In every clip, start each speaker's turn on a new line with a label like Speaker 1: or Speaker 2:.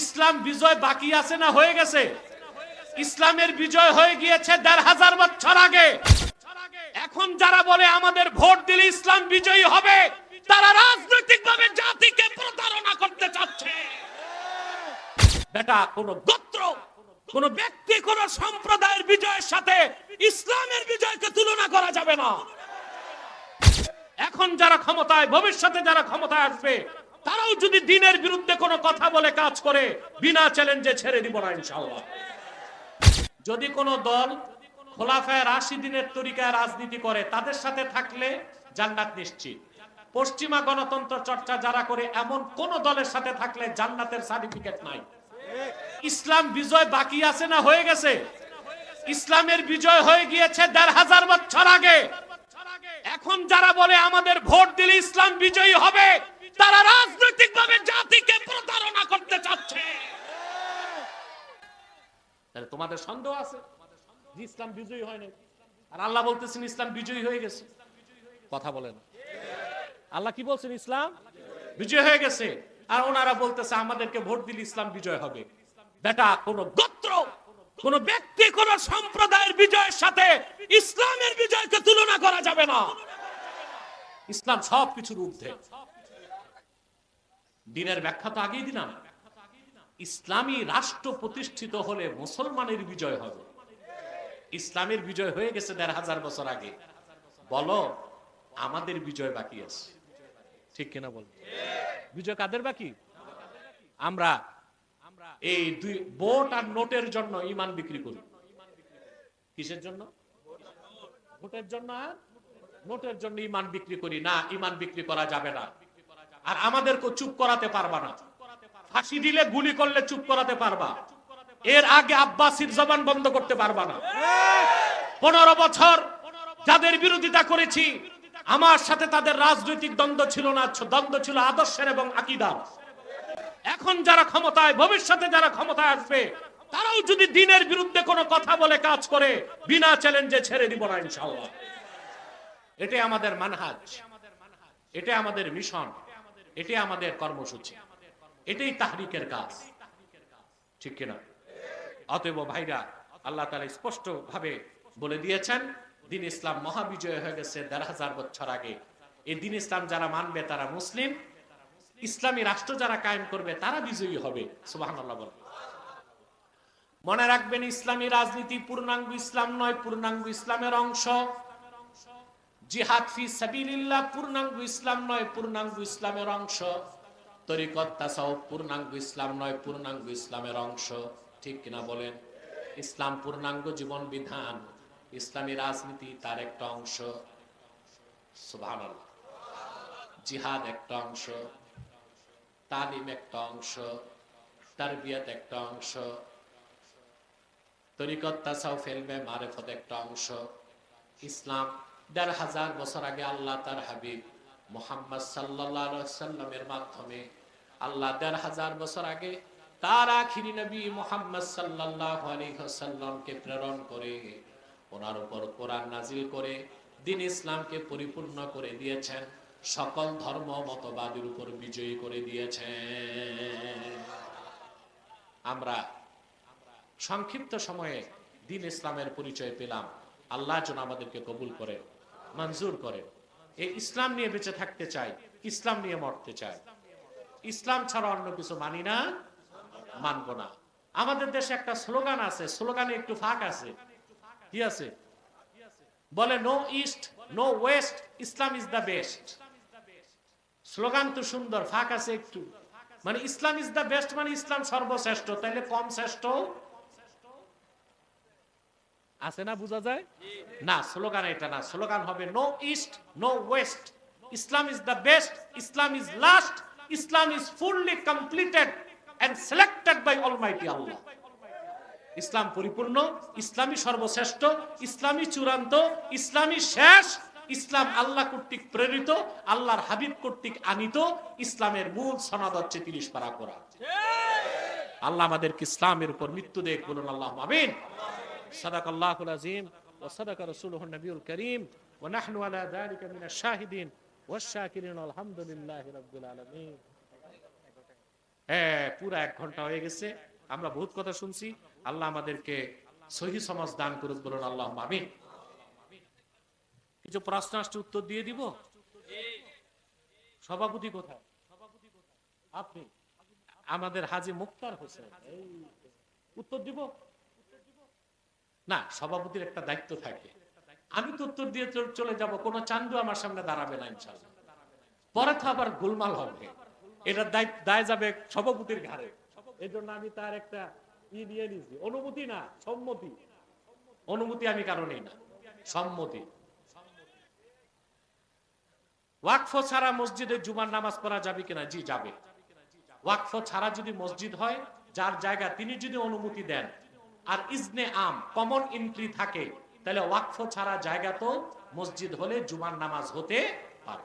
Speaker 1: ইসলাম বিজয় বাকি আছে না হয়ে গেছে? ইসলামের বিজয় হয়ে গিয়েছে দেড় হাজার বছর আগে। এখন যারা বলে আমাদের ভোট দিলে ইসলাম বিজয়ী হবে, তারা রাজনৈতিকভাবে জাতিকে প্রতারণা করতে চাচ্ছে। বেটা, কোন গোত্র, কোন ব্যক্তি, কোন সম্প্রদায়ের বিজয়ের সাথে ইসলামের বিজয়কে তুলনা করা যাবে না। এখন যারা ক্ষমতায়, ভবিষ্যতে যারা ক্ষমতায় আসবে তারাও যদি দিনের বিরুদ্ধে কোনো কথা বলে কাজ করে, বিনা চ্যালেঞ্জে ছেড়ে দিব না ইনশাআল্লাহ। যদি কোনো দল খোলাফায় আশি দিনের তরিকায় রাজনীতি করে, তাদের সাথে থাকলে জান্নাত নিশ্চিত। পশ্চিমা গণতন্ত্র চর্চা যারা করে, এমন কোন দলের সাথে থাকলে জান্নাতের সার্টিফিকেট নাই। ইসলাম বিজয় বাকি আছে না হয়ে গেছে? ইসলামের বিজয় হয়ে গিয়েছে দেড় হাজার বছর আগে। এখন যারা বলে, আমাদের ভোট দিলে ইসলাম বিজয়ী হবে তারা রাজনৈতিকভাবে জাতিকে প্রতারণা করতে চাচ্ছে। তাহলে তোমাদের সন্দেহ আছে ইসলাম বিজয়ী হয় নাই আর আল্লাহ বলতেছেন ইসলাম বিজয়ী হয়ে গেছে। কথা বলেন। আল্লাহ কি বলছেন? ইসলাম বিজয় হয়ে গেছে। আর ওনারা বলতেছে, আমাদেরকে ভোট দিলে ইসলাম বিজয় হবে। বেটা, কোন গোত্র, কোন ব্যক্তি, কোন সম্প্রদায়ের বিজয়ের সাথে ইসলামের বিজয়কে তুলনা করা যাবে না। ইসলাম সব কিছুর ঊর্ধ্বে। দিনের ব্যাখ্যা তো আগেই দিলাম। ইসলামী রাষ্ট্র প্রতিষ্ঠিত হলে মুসলমানের বিজয় হবে। ইসলামের বিজয় হয়ে গেছে দেড় হাজার বছর আগে। বলো, আমাদের বিজয় বাকি আছে। ঠিক কিনা বল? বিজয় কাদের বাকি? আমরা। এই দুই ভোট আর নোটের জন্য ইমান বিক্রি করি। কিসের জন্য? ভোটের জন্য আর? নোটের জন্য ইমান বিক্রি করি। না ইমান বিক্রি করা যাবে না। আর আমাদেরকে চুপ করাতে পারবা না। ফাঁসি দিলে গুলি করলে চুপ করাতে পারবা। এর আগে আব্বাসির জবান বন্ধ করতে পারবা না। পনেরো বছর যাদের বিরোধিতা করেছি, আমার সাথে তাদের রাজনৈতিক দ্বন্দ্ব ছিল না, দ্বন্দ্ব ছিল আদর্শের এবং আকিদার। এখন যারা ক্ষমতায়, ভবিষ্যতে যারা ক্ষমতায় আসবে, তারাও যদি দিনের বিরুদ্ধে কোনো কথা বলে কাজ করে, বিনা চ্যালেঞ্জে ছেড়ে দিব না ইনশাআল্লাহ। এটাই আমাদের মানহাজ। এটাই আমাদের মিশন এটাই আমাদের কর্মসূচি। এটাই তাহরিকের কাজ। ঠিক কিনা? অতএব ভাইরা, আল্লাহ তালা স্পষ্ট ভাবে বলে দিয়েছেন, দিন ইসলাম মহাবিজয় হয়ে গেছে দেড় হাজার বছর আগে। এই দিন ইসলাম যারা মানবে তারা মুসলিম। ইসলামী রাষ্ট্র যারা কায়েম করবে তারা বিজয়ী হবে। সুবাহ মনে রাখবেন, ইসলামী রাজনীতি পূর্ণাঙ্গ ইসলাম নয়, পূর্ণাঙ্গ ইসলামের অংশ। জিহাদ ফি সাবিলিল্লাহ পূর্ণাঙ্গ ইসলাম নয়, পূর্ণাঙ্গ ইসলামের অংশ। তরিকত তাসাউফ পূর্ণাঙ্গ ইসলাম নয়, পূর্ণাঙ্গ ইসলামের অংশ। ঠিক কিনা বলেন? ইসলাম পূর্ণাঙ্গ জীবন বিধান, ইসলামী রাজনীতি তার একটা অংশ। সুবহানাল্লাহ। জিহাদ একটা অংশ, তালিম একটা অংশ, তারবিয়াত একটা অংশ, তরিকত তাসাউফ, এলমে, মারেফত একটা অংশ। ইসলাম দেড় হাজার বছর আগে আল্লাহ তার হাবিব মোহাম্মদ সাল্লামের মাধ্যমে আল্লাহ দেড় হাজার বছর আগে তার আখিরি নবী মোহাম্মদ সাল্লাহামকে প্রেরণ করে ওনার উপর কোরআন নাজিল করে দিন ইসলামকে পরিপূর্ণ করে দিয়েছেন, সকল ধর্ম মতবাদের উপর বিজয়ী করে দিয়েছেন। আমরা সংক্ষিপ্ত সময়ে দিন ইসলামের পরিচয় পেলাম। আল্লাহ যেন আমাদেরকে কবুল করে। মঞ্জুর করে। এই ইসলাম নিয়ে বেঁচে থাকতে চাই ইসলাম নিয়ে মরতে চাই ইসলাম ছাড়া অন্য কিছু মানি না, মানব না। আমাদের দেশে একটা স্লোগান আছে, স্লোগানে একটু ফাঁক আছে। কি আছে? বলে no east no west Islam is the best slogan তো সুন্দর, ফাঁক আছে একটু। মানে ইসলাম ইজ দ্য বেস্ট মানে ইসলাম সর্বশ্রেষ্ঠ তাইলে কম শ্রেষ্ঠ আছে না বোঝা যায়? না স্লোগান এটা না। স্লোগান হবে no east no west Islam is the best Islam is last Islam is fully completed and selected by almighty Allah ইসলাম পরিপূর্ণ ইসলামী সর্বশ্রেষ্ঠ ইসলামী চূড়ান্ত ইসলামী শেষ ইসলাম আল্লাহ কর্তৃক প্রেরিত আল্লাহর হাবিব কর্তৃক আনিত ইসলামের মূল সনদ হচ্ছে তিরিশ পারা করা আল্লাহ আমাদেরকে ইসলামের উপর মৃত্যু দেখ বলুন আল্লাহ আমিন। صدق الله العظيم وصدق رسوله النبي الكريم ونحن على ذلك من الشاهدين والشاكرين والحمد لله رب العالمين হ্যাঁ পুরো এক ঘন্টা হয়ে গেছে আমরা বহুত কথা শুনছি আল্লাহ আমাদেরকে সহি সমাজ দান করুক বলুন আল্লাহ আমিন কিছু প্রশ্ন আসছে উত্তর দিয়ে দিব সভাপতি কোথায় আপনি আমাদের হাজি মুক্তার হোসেন এই, উত্তর দিব না, সভাপতির একটা দায়িত্ব থাকে। আমি তো উত্তর দিয়ে চলে যাব, কোন চান্দু আমার সামনে দাঁড়াবে না ইনশাল্লাহ পরে তো আবার গোলমাল হবে। দায়- দায় যাবে সভাপতির ঘাড়ে। এই জন্য আমি তার একটা ই নিয়ে নিয়েছি। অনুমতি না, সম্মতি। অনুমতি আমি কারণেই না, সম্মতি। ওয়াকফ ছাড়া মসজিদে জুমার নামাজ পড়া যাবে কিনা? জি, যাবে। ওয়াকফ ছাড়া যদি মসজিদ হয়, যার জায়গা তিনি যদি অনুমতি দেন আর ইজনে আম কমন এন্ট্রি থাকে। তাহলে ওয়াকফ ছাড়া জায়গা তো মসজিদ হলে জুমার নামাজ হতে পারে।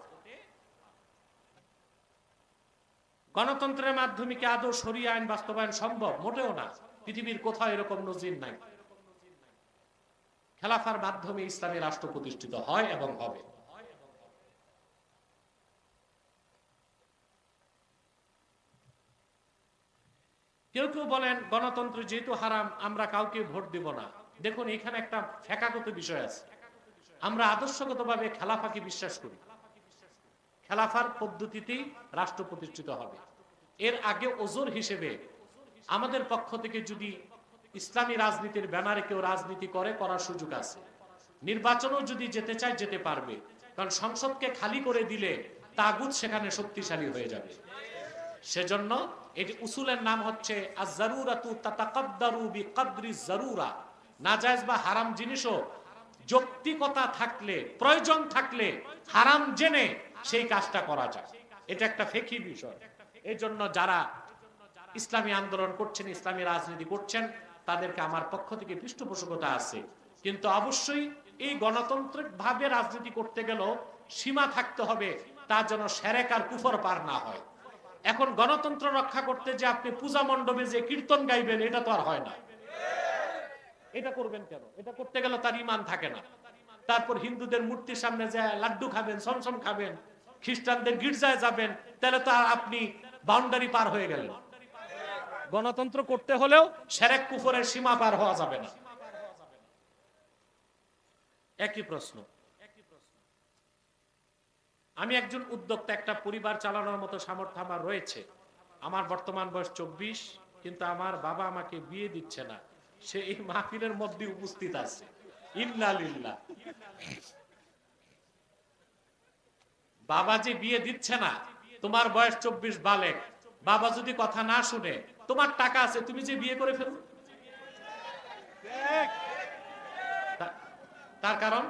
Speaker 1: গণতন্ত্রের মাধ্যমে কি আদৌ সরিয়ে আইন বাস্তবায়ন সম্ভব? মোটেও না। পৃথিবীর কোথাও এরকম নজির নাই। খেলাফার মাধ্যমে ইসলামী রাষ্ট্র প্রতিষ্ঠিত হয় এবং হবে। কেউ কেউ বলেন, গণতন্ত্র যেহেতু হারাম, আমরা কাউকে ভোট দিব না। দেখুন, এখানে একটা ফেকাগত বিষয় আছে। আমরা আদর্শগতভাবে খেলাফাকে বিশ্বাস করি। খেলাফার পদ্ধতিতেই রাষ্ট্র প্রতিষ্ঠিত হবে। এর আগে ওজোর হিসেবে আমাদের পক্ষ থেকে যদি ইসলামী রাজনীতির ব্যানারে কেউ রাজনীতি করে, করার সুযোগ আছে। নির্বাচনও যদি যেতে চায়, যেতে পারবে। কারণ সংসদকে খালি করে দিলে তাগুত সেখানে শক্তিশালী হয়ে যাবে। সেজন্য এটি উসুলের নাম হচ্ছে বা হারাম জিনিসও যৌক্তিকতা থাকলে, প্রয়োজন থাকলে হারাম জেনে সেই কাজটা করা যায়। এটা একটা ফেকি বিষয়। এই জন্য যারা ইসলামী আন্দোলন করছেন, ইসলামী রাজনীতি করছেন, তাদেরকে আমার পক্ষ থেকে পৃষ্ঠপোষকতা আছে। কিন্তু অবশ্যই এই গণতান্ত্রিক ভাবে রাজনীতি করতে গেলেও সীমা থাকতে হবে, তা যেন সেরেক আর কুফর পার না হয়। এখন গণতন্ত্র রক্ষা করতে যে আপনি পূজা মণ্ডপে যে কীর্তন গাইবেন, এটা তো আর হয় না। এটা করবেন কেন? এটা করতে গেলে তার ইমান থাকে না। তারপর হিন্দুদের মূর্তির সামনে যে লাড্ডু খাবেন, সমসম খাবেন, খ্রিস্টানদের গির্জায় যাবেন, তাহলে তো আপনি বাউন্ডারি পার হয়ে গেলেন। গণতন্ত্র করতে হলেও সেরেক কুফরের সীমা পার হওয়া যাবে না। একই প্রশ্ন। আমি একজন উদ্যোক্তা, একটা পরিবার চালানোর মতো সামর্থ্য আমার রয়েছে। আমার বর্তমান বয়স চব্বিশ, কিন্তু আমার বাবা আমাকে বিয়ে দিচ্ছে না। সে এই মাহফিলের মধ্যে উপস্থিত আছে। ইল্লালিল্লাহ বাবা যে বিয়ে দিচ্ছে না, তোমার বয়স চব্বিশ বালে বাবা যদি কথা না শুনে, তোমার টাকা আছে, তুমি যে বিয়ে করে ফেলো। তার কারণ?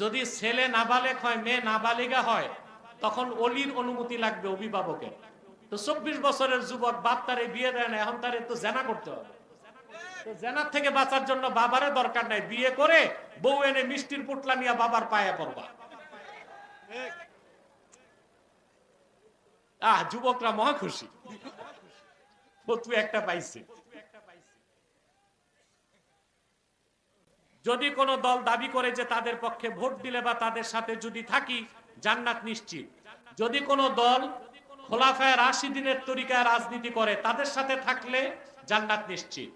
Speaker 1: যদি ছেলে নাবালেক হয়, মেয়ে নাবালিকা হয়, তখন অলির অনুমতি লাগবে অভিভাবকের। তো চব্বিশ বছরের যুবক বাপ তারে বিয়ে দেয় না, এখন তারে তো জেনা করতে হবে। জেনার থেকে বাঁচার জন্য বাবারে দরকার নাই। বিয়ে করে বউ এনে মিষ্টির পুটলা নিয়ে বাবার পায়ে পড়বা। আহ, যুবকরা মহা খুশি। একটা পাইছে। যদি কোন দল দাবি করে যে তাদের পক্ষে ভোট দিলে বা তাদের সাথে যদি থাকি, জান্নাত নিশ্চিত। যদি কোন দল খোলাফায় রাশি দিনের তরিকায় রাজনীতি করে, তাদের সাথে থাকলে জান্নাত নিশ্চিত।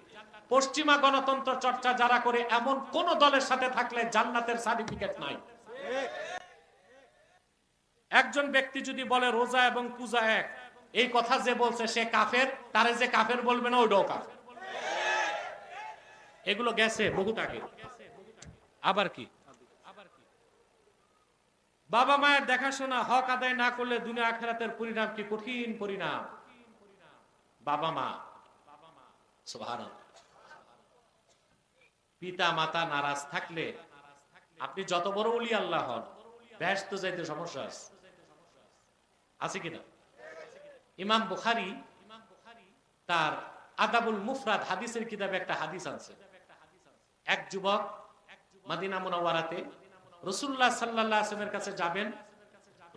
Speaker 1: পশ্চিমা গণতন্ত্র চর্চা যারা করে, এমন কোন দলের সাথে থাকলে জান্নাতের সার্টিফিকেট নাই। একজন ব্যক্তি যদি বলে, রোজা এবং পূজা এক, এই কথা যে বলছে সে কাফের, তারে যে কাফের বলবে না, ওইটাও কাফের। এগুলো গেছে বহুত আগে। আবার কি? বাবা মায়ের দেখাশোনা হক আদায় না করলে দুনিয়া আখেরাতের পরিণাম কি কঠিন পরিণাম? বাবা মা। পিতা, মাতা নারাজ থাকলে আপনি যত বড় উলি আল্লাহ হন, ব্যস্ত যাইতে সমস্যা আছে। আছে কিনা? ইমাম বুখারি তার আদাবুল মুফরাদ হাদিসের কিতাবে একটা হাদিস আছে এক যুবক মাদিনা মুনাওয়ারাতে রসুল্লাহ সাল্লাহ আসলামের কাছে যাবেন।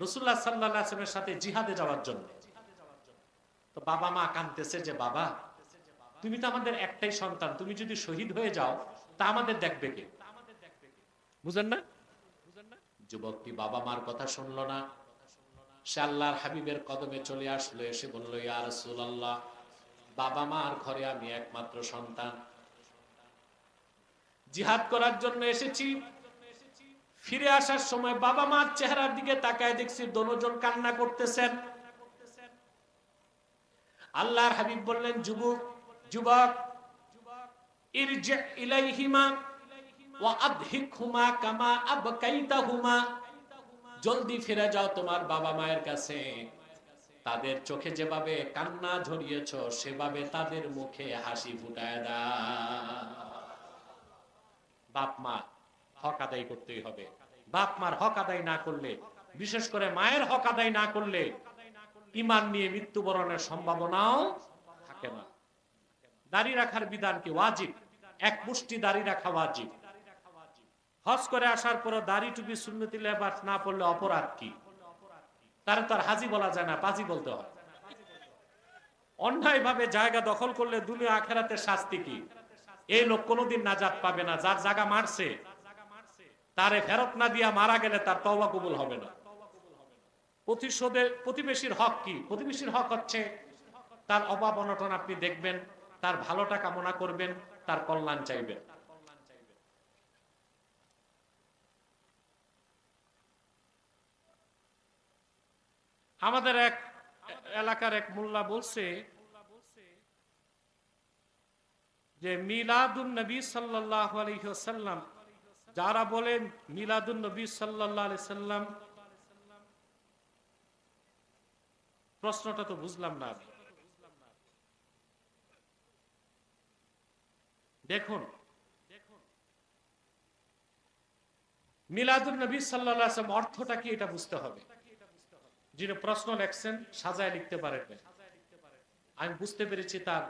Speaker 1: রসুল্লাহ সাল্লাহ আসলামের সাথে জিহাদে যাওয়ার জন্য। তো বাবা মা কানতেছে যে, বাবা, তুমি তো আমাদের একটাই সন্তান, তুমি যদি শহীদ হয়ে যাও, তা আমাদের দেখবে কে? বুঝেন না? যুবকটি বাবা মার কথা শুনলো না। সে আল্লাহর হাবিবের কদমে চলে আসলো, এসে বলল, ইয়া রাসূলুল্লাহ, বাবা মার ঘরে আমি একমাত্র সন্তান। জিহাদ করার জন্য এসেছি। ফিরে আসার সময় বাবা মার চেহারার দিকে তাকায় দেখছি দনোজন কান্না করতেছেন। আল্লাহর হাবিব বললেন, যুবক যুবক, ইরজি ইলাইহিমা ওয়া আদহিকহুমা কামা আবকাইতাহুমা। জলদি ফিরে যাও তোমার বাবা মায়ের কাছে। তাদের চোখে যেভাবে কান্না ঝরিয়েছ, সেভাবে তাদের মুখে হাসি ফুটায় দাও। বাপ মা হক আদায় করতেই হবে। বাপ মার হক আদায় না করলে, বিশেষ করে মায়ের হক আদায় না করলে ইমান নিয়ে মৃত্যুবরণের সম্ভাবনাও থাকে না। দাড়ি রাখার বিধান কি ওয়াজিব? এক মুষ্টি দাড়ি রাখা ওয়াজিব। হজ করে আসার পর দাড়ি টুপি সুন্নতি লেবাস না পড়লে অপরাধ কি? তার তার হাজি বলা যায় না, পাজি বলতে হয়। অন্যায় ভাবে জায়গা দখল করলে দুনিয়া আখেরাতে শাস্তি কি? এই লোক কোনোদিন নাজাত পাবে না, যার জায়গা মারছে, তারে ফেরত না দিয়া মারা গেলে তার তওবা কবুল হবে না। প্রতিশোধের প্রতিবেশীর হক কি? প্রতিবেশীর হক হচ্ছে তার অভাব অনটন আপনি দেখবেন, তার ভালোটা কামনা করবেন, তার কল্যাণ চাইবেন। আমাদের এক এলাকার এক মোল্লা বলছে যে মিলাদুন নবী সাল্লাহ আলহ্লাম যারা বলেন মিলাদুন নবী সাল্লাহ আলি সাল্লাম প্রশ্নটা তো বুঝলাম না আমি। দেখুন মিলাদুল নবী সাল্লাহ অর্থটা কি এটা বুঝতে হবে যিনি প্রশ্ন লেখছেন, সাজায় লিখতে পারেন আমি বুঝতে পেরেছি তার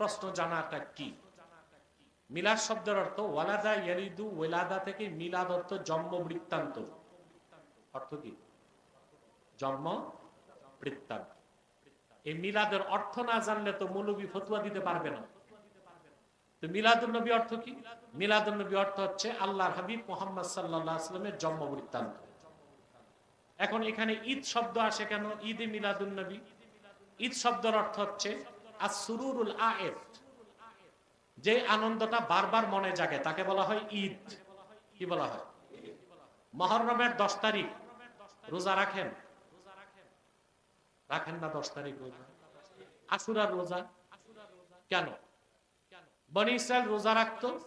Speaker 1: প্রশ্ন জানাটা কি? মিলাদ শব্দের অর্থ ওয়ালাদা ইয়ারিদু ওয়ালাদা থেকে মিলাদ অর্থ জন্ম বৃত্তান্ত। অর্থ কি? জন্ম বৃত্তান্ত। এই মিলাদের অর্থ না জানলে তো মৌলবী ফতুয়া দিতে পারবে না। তো মিলাদুল নবী অর্থ কি? মিলাদুল নবী অর্থ হচ্ছে আল্লাহর হাবিব মোহাম্মদ সাল্লাহ আসলামের জন্ম বৃত্তান্ত। এখন এখানে ঈদ শব্দ আসে কেন? ঈদে মিলাদুল নবী। ঈদ শব্দের অর্থ হচ্ছে যে আনন্দটা বারবার মনে জাগে, তাকে বলা হয় ঈদ। কি বলা হয়? মহরমের দশ তারিখ, রোজা রাখেন? রাখেন না দশ তারিখ রোজা? আশুরার রোজা? কেন? বনি ইসরায়েল রোজা রাখতো?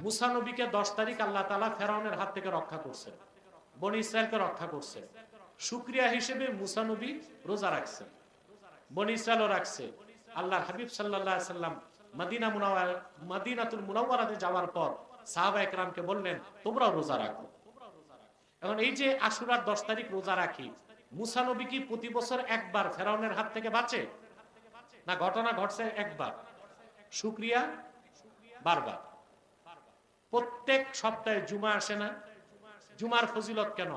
Speaker 1: মুসা নবীকে দশ তারিখ আল্লাহ তালা ফেরাউনের হাত থেকে রক্ষা করছেন। বনি ইসরায়েলকে রক্ষা করছেন। সুক্রিয়া হিসেবে মুসা নবী রোজা রাখছেন। বনি ইসরায়েলও রাখছে। আল্লাহ হাবিব সাল্লাহ সাল্লাম মদিনা মুনাওয়ার মদিনাতুল মুনাওয়ারাতে যাওয়ার পর সাহাবা একরামকে বললেন, তোমরাও রোজা রাখো। এখন এই যে আশুরার দশ তারিখ রোজা রাখি, মুসা নবী কি প্রতি বছর একবার ফেরাউনের হাত থেকে বাঁচে? না, ঘটনা ঘটছে একবার। শুক্রিয়া, বারবার। প্রত্যেক সপ্তাহে জুমা আসে না। জুমার ফজিলত কেন?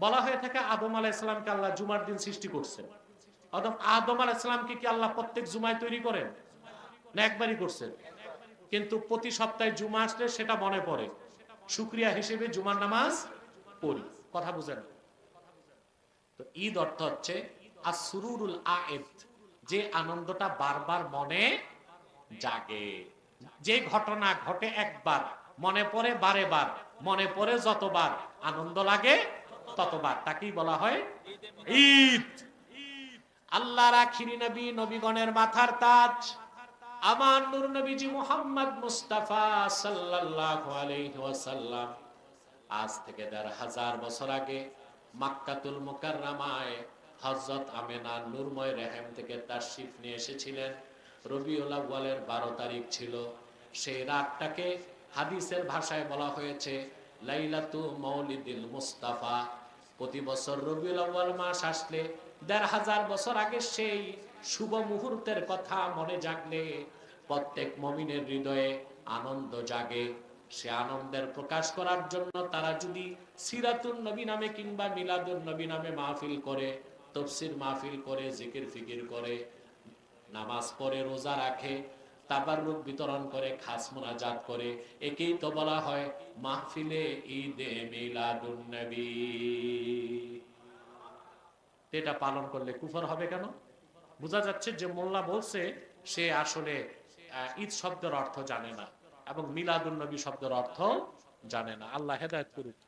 Speaker 1: বলা হয়ে থাকে আদম আলাহ ইসলামকে আল্লাহ জুমার দিন সৃষ্টি করছেন। আদম আদম আলাহ ইসলামকে কি আল্লাহ প্রত্যেক জুমায় তৈরি করেন? না একবারই করছেন। কিন্তু প্রতি সপ্তাহে জুমা আসলে সেটা মনে পড়ে। শুক্রিয়া হিসেবে জুমার নামাজ পড়ি। কথা বুঝেন? তো ঈদ অর্থ হচ্ছে আসুরুল আয়েদ। যে আনন্দটা বারবার মনে জাগে। যে ঘটনা ঘটে একবার, মনে পড়ে বারে বার মনে পড়ে যতবার, আনন্দ লাগে ততবার। তাকেই বলা হয় ঈদ। আল্লাহ রাখিরি নবী নবীগণের মাথার তাজ। আমার নূর নবীজি মোহাম্মদ মুস্তাফা সাল্লাল্লাহু আলাইহি ওয়াসাল্লাম। আজ থেকে দেড় হাজার বছর আগে মাক্কাতুল মুকাররামায় হযরত আমেনা নূরময় রেহেম থেকে তাশরিফ নিয়ে এসেছিলেন। রবিউল আউয়ালের বারো তারিখ ছিল। সেই রাতটাকে হাদিসের ভাষায় বলা হয়েছে, লাইলাতু মৌলিদিল মুস্তাফা। প্রতি বছর রবিউল মাস আসলে দেড় হাজার বছর আগে সেই শুভ মুহূর্তের কথা মনে জাগলে প্রত্যেক মমিনের হৃদয়ে আনন্দ জাগে। সে আনন্দের প্রকাশ করার জন্য তারা যদি সিরাতুল নবী নামে কিংবা মিলাদুল নবী নামে মাহফিল করে, তফসির মাহফিল করে, জিকির ফিকির করে, নামাজ পড়ে, রোজা রাখে তাবারুক বিতরণ করে, খাস মোনাজাত করে। একেই তো বলা হয় মাহফিলে ঈদে মিলাদুন নবী। এটা পালন করলে কুফর হবে কেন? বোঝা যাচ্ছে যে মোল্লা বলছে, সে আসলে ঈদ শব্দের অর্থ জানে না এবং মিলাদুল নবী শব্দের অর্থ জানে না। আল্লাহ হেদায়ত করুক।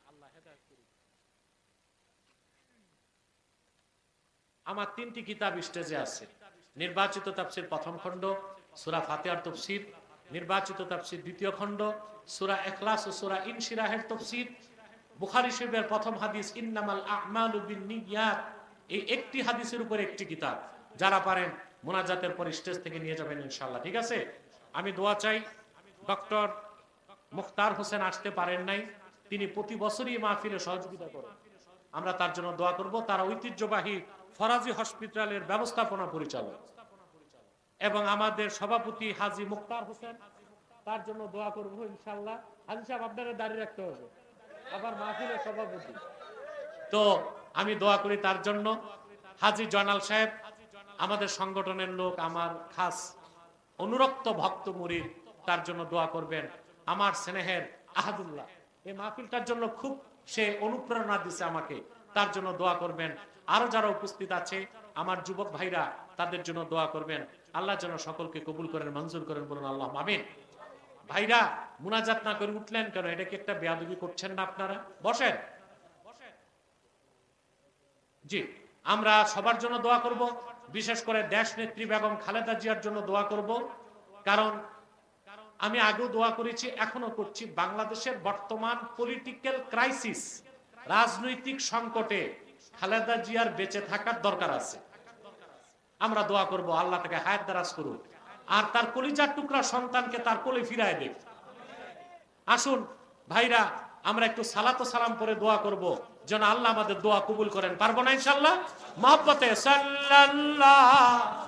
Speaker 1: আমার তিনটি কিতাব স্টেজে আছে। নির্বাচিত তাফসির প্রথম খণ্ড সুরা ফাতিহার তফসির, নির্বাচিত তাফসির দ্বিতীয় খণ্ড, সুরা এখলাস ও সুরা ইনশিরাহের তফসির, বুখারী শরীফের প্রথম হাদিস, ইন্নামাল আ'মালু বিন্নিয়াত। এই একটি হাদিসের উপর একটি কিতাব। যারা পারেন, মোনাজাতের পর স্টেজ থেকে নিয়ে যাবেন ইনশাআল্লাহ। ঠিক আছে? আমি দোয়া চাই, ডক্টর মুখতার হোসেন আসতে পারেন নাই, তিনি প্রতি বছরই মাহফিলে সহযোগিতা করেন। আমরা তার জন্য দোয়া করব। তারা ঐতিহ্যবাহী ফরাজি হসপিটালের ব্যবস্থাপনা পরিচালক। এবং আমাদের সভাপতি হাজি মুক্তার হোসেন, তার জন্য দোয়া করব ইনশাল্লাহ হাজি সাহেব, আপনারা দাঁড়িয়ে রাখতে হবে। আবার মাহফিলের সভাপতি। তো আমি দোয়া করি তার জন্য। হাজি জয়নাল সাহেব, আমাদের সংগঠনের লোক, আমার খাস অনুরক্ত ভক্ত মুরিদ, তার জন্য দোয়া করবেন। আমার স্নেহের আহাদুল্লাহ। এই মাহফিলটার জন্য খুব সে অনুপ্রেরণা দিছে আমাকে। তার জন্য দোয়া করবেন। আরও যারা উপস্থিত আছে আমার যুবক ভাইরা, তাদের জন্য দোয়া করবেন। আল্লাহ যেন সকলকে কবুল করেন, মঞ্জুর করেন বলুন আল্লাহ মামিন ভাইরা, মুনাজাত না করে উঠলেন কেন? এটা কি একটা বেয়াদবি করছেন না আপনারা? বসেন। জি, আমরা সবার জন্য দোয়া করব। বিশেষ করে দেশ নেত্রী বেগম খালেদা জিয়ার জন্য দোয়া করব। কারণ আমি আগেও দোয়া করেছি এখনও করছি। বাংলাদেশের বর্তমান পলিটিক্যাল ক্রাইসিস রাজনৈতিক সংকটে খালেদা জিয়ার বেঁচে থাকার দরকার আছে। আমরা দোয়া করব, আল্লাহ তাকে হায়াত দারাজ করুক। আর তার কলিজার টুকরা সন্তানকে তার কোলে ফিরায় দেখ আসুন, ভাইরা, আমরা একটু সালাত সালাম করে দোয়া করব, যেন আল্লাহ আমাদের দোয়া কবুল করেন। পারব না ইনশাল্লাহ মহব্বতে সাল্লাল্লাহ।